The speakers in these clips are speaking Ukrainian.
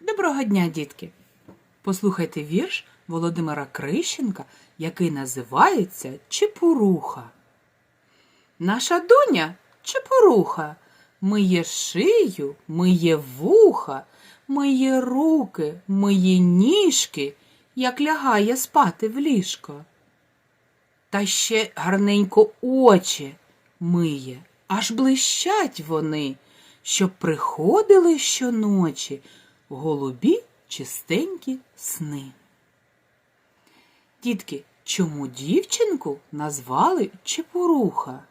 Доброго дня, дітки! Послухайте вірш Володимира Крищенка, який називається Чепуруха. Наша доня чепуруха, миє шию, миє вуха, миє руки, миє ніжки, як лягає спати в ліжко. Та ще гарненько очі миє, аж блищать вони, щоб приходили щоночі голубі чистенькі сни. Дітки, чому дівчинку назвали Чепуруха?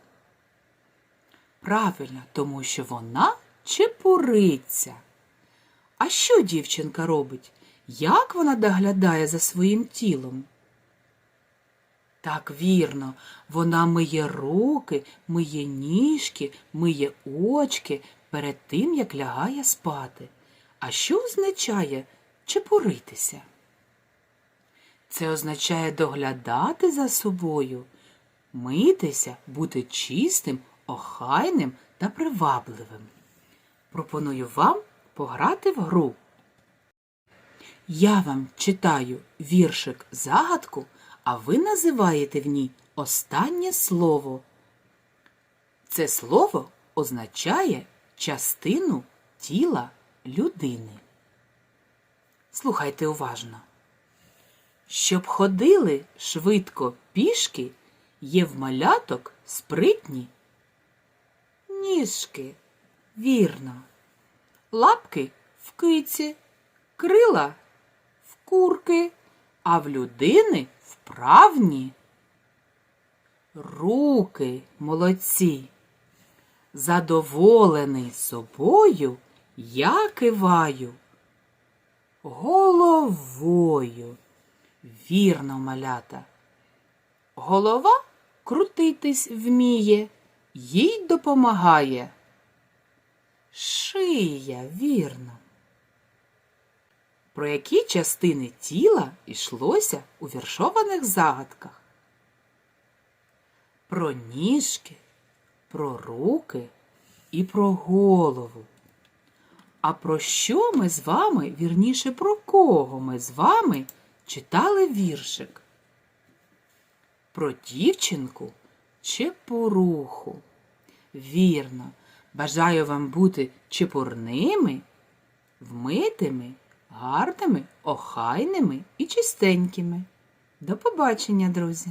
Правильно, тому що вона чепуриться. А що дівчинка робить? Як вона доглядає за своїм тілом? Так вірно, вона миє руки, миє ніжки, миє очки перед тим, як лягає спати. А що означає чепуритися? Це означає доглядати за собою, митися, бути чистим, охайним та привабливим. Пропоную вам пограти в гру. Я вам читаю віршик загадку, а ви називаєте в ній останнє слово. Це слово означає частину тіла людини. Слухайте уважно. Щоб ходили швидко пішки, є в маляток спритні ніжки. Вірно. Лапки в киці, крила в курки, а в людини вправні. Руки молодці. Задоволений собою я киваю. Головою. Вірно, малята. Голова крутитись вміє, їй допомагає. Шия, вірно. Про які частини тіла йшлося у віршованих загадках? Про ніжки, про руки і про голову. А про що ми з вами, вірніше, про кого ми з вами читали віршик? Про дівчинку чепуруху. Вірно, бажаю вам бути чепурними, вмитими, гарними, охайними і чистенькими. До побачення, друзі!